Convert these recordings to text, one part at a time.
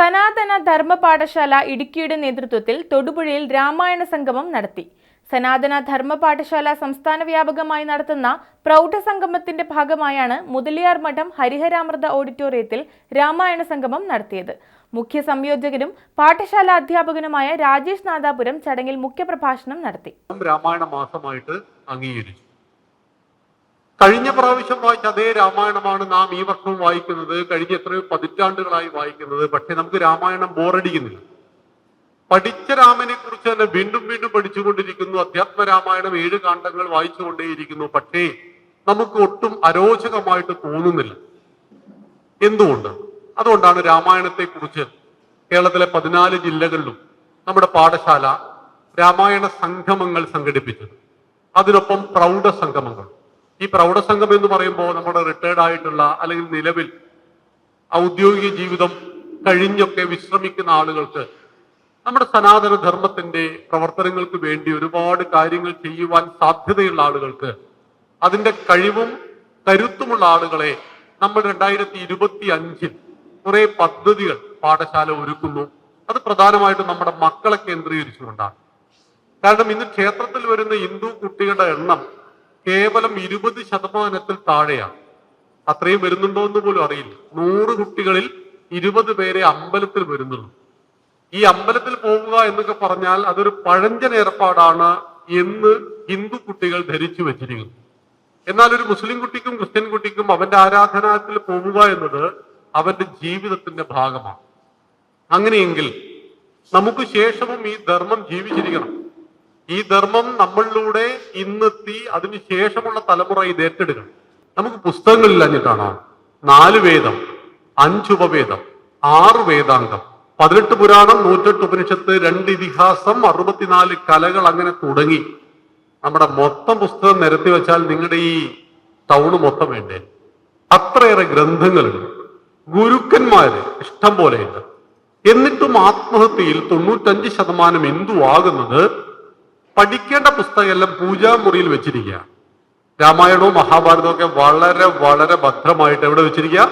സനാതന ധർമ്മ പാഠശാല ഇടുക്കിയുടെ നേതൃത്വത്തിൽ തൊടുപുഴയിൽ രാമായണ സംഗമം നടത്തി. സനാതന ധർമ്മ പാഠശാല സംസ്ഥാന വ്യാപകമായി നടത്തുന്ന പ്രൗഢസംഗമത്തിന്റെ ഭാഗമായാണ് മുതലിയാർ മഠം ഹരിഹരാമൃത ഓഡിറ്റോറിയത്തിൽ രാമായണ സംഗമം നടത്തിയത്. മുഖ്യ സംയോജകനും പാഠശാല അധ്യാപകനുമായ രാജേഷ് നാദാപുരം ചടങ്ങിൽ മുഖ്യപ്രഭാഷണം നടത്തി. രാമായണ മാസമായിട്ട് അംഗീകരിച്ചു. കഴിഞ്ഞ പ്രാവശ്യം വായിച്ച അതേ രാമായണമാണ് നാം ഈ വർഷവും വായിക്കുന്നത് കഴിഞ്ഞ എത്രയോ പതിറ്റാണ്ടുകളായി വായിക്കുന്നത്. പക്ഷെ നമുക്ക് രാമായണം ബോറടിക്കുന്നില്ല. പഠിച്ച രാമനെ കുറിച്ച് തന്നെ വീണ്ടും വീണ്ടും പഠിച്ചുകൊണ്ടിരിക്കുന്നു. അധ്യാത്മ രാമായണം ഏഴ് കാണ്ഡങ്ങൾ വായിച്ചുകൊണ്ടേയിരിക്കുന്നു. പക്ഷേ നമുക്ക് ഒട്ടും അരോചകമായിട്ട് തോന്നുന്നില്ല. എന്തുകൊണ്ട്? അതുകൊണ്ടാണ് രാമായണത്തെ കുറിച്ച് കേരളത്തിലെ പതിനാല് ജില്ലകളിലും നമ്മുടെ പാഠശാല രാമായണ സംഗമങ്ങൾ സംഘടിപ്പിച്ചത്. അതിനൊപ്പം പ്രൗഢ സംഗമങ്ങൾ ഈ പ്രൗഢസംഘം എന്ന് പറയുമ്പോൾ നമ്മുടെ റിട്ടയർഡ് ആയിട്ടുള്ള അല്ലെങ്കിൽ നിലവിൽ ഔദ്യോഗിക ജീവിതം കഴിഞ്ഞൊക്കെ വിശ്രമിക്കുന്ന ആളുകൾക്ക് നമ്മുടെ സനാതന ധർമ്മത്തിന്റെ പ്രവർത്തനങ്ങൾക്ക് വേണ്ടി ഒരുപാട് കാര്യങ്ങൾ ചെയ്യുവാൻ സാധ്യതയുള്ള ആളുകൾക്ക് അതിന്റെ കഴിവും കരുത്തുമുള്ള ആളുകളെ നമ്മൾ രണ്ടായിരത്തി ഇരുപത്തി അഞ്ചിൽ കുറെ പദ്ധതികൾ പാഠശാല ഒരുക്കുന്നു. അത് പ്രധാനമായിട്ടും നമ്മുടെ മക്കളെ കേന്ദ്രീകരിച്ചുകൊണ്ടാണ്. കാരണം ഇന്ന് ക്ഷേത്രത്തിൽ വരുന്ന ഹിന്ദു കുട്ടികളുടെ എണ്ണം കേവലം ഇരുപത് ശതമാനത്തിൽ താഴെയാണ്. അത്രയും വരുന്നുണ്ടോ എന്ന് പോലും അറിയില്ല. നൂറ് കുട്ടികളിൽ ഇരുപത് പേരെ അമ്പലത്തിൽ വരുന്നുള്ളൂ. ഈ അമ്പലത്തിൽ പോവുക എന്നൊക്കെ പറഞ്ഞാൽ അതൊരു പഴഞ്ചൻ ഏർപ്പാടാണ് എന്ന് ഹിന്ദു കുട്ടികൾ ധരിച്ചു വെച്ചിരിക്കുന്നു. എന്നാൽ ഒരു മുസ്ലിം കുട്ടിക്കും ക്രിസ്ത്യൻ കുട്ടിക്കും അവന്റെ ആരാധനാലയത്തിൽ പോവുക എന്നത് അവന്റെ ജീവിതത്തിന്റെ ഭാഗമാണ്. അങ്ങനെയെങ്കിൽ നമുക്ക് ശേഷവും ഈ ധർമ്മം ജീവിച്ചിരിക്കണം. ഈ ധർമ്മം നമ്മളിലൂടെ ഇന്നെത്തി അതിനുശേഷമുള്ള തലമുറ ഇത് ഏറ്റെടുക്കണം. നമുക്ക് പുസ്തകങ്ങളിൽ അഞ്ഞ് നാല് വേദം അഞ്ചുപവേദം ആറ് വേദാംഗം പതിനെട്ട് പുരാണം നൂറ്റെട്ട് ഉപനിഷത്ത് രണ്ട് ഇതിഹാസം അറുപത്തിനാല് കലകൾ അങ്ങനെ തുടങ്ങി. നമ്മുടെ മൊത്തം പുസ്തകം നിരത്തി വെച്ചാൽ നിങ്ങളുടെ ഈ ടൗണ് മൊത്തം വേണ്ടേ? അത്രയേറെ ഗ്രന്ഥങ്ങളുണ്ട്. ഗുരുക്കന്മാര് ഇഷ്ടം പോലെയുണ്ട്. എന്നിട്ടും ആത്മഹത്യയിൽ തൊണ്ണൂറ്റഞ്ച് ശതമാനം എന്തു ആകുന്നത് പഠിക്കേണ്ട പുസ്തകമെല്ലാം പൂജാമുറിയിൽ വെച്ചിരിക്കുക. രാമായണവും മഹാഭാരതവും ഒക്കെ വളരെ വളരെ ഭദ്രമായിട്ട് എവിടെ വെച്ചിരിക്കുക?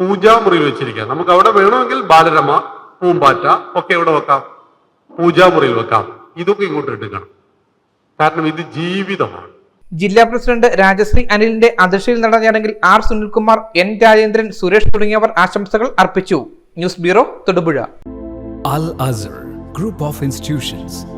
പൂജാമുറിയിൽ വെച്ചിരിക്കുക. നമുക്ക് അവിടെ വേണമെങ്കിൽ ബാലരമ പൂമ്പാറ്റ ഒക്കെ എവിടെ വെക്കാം? പൂജാമുറിയിൽ വെക്കാം. ഇതൊക്കെ ഇങ്ങോട്ട് എടുക്കണം. കാരണം ഇത് ജീവിതമാണ്. ജില്ലാ പ്രസിഡന്റ് രാജശ്രീ അനിലിന്റെ അധ്യക്ഷതയിൽ നടന്ന ചടങ്ങിൽ ആർ സുനിൽകുമാർ എൻ രാജേന്ദ്രൻ സുരേഷ് തുടങ്ങിയവർ ആശംസകൾ അർപ്പിച്ചു. News bureau Thodupuzha. Al Azhar group of Institutions,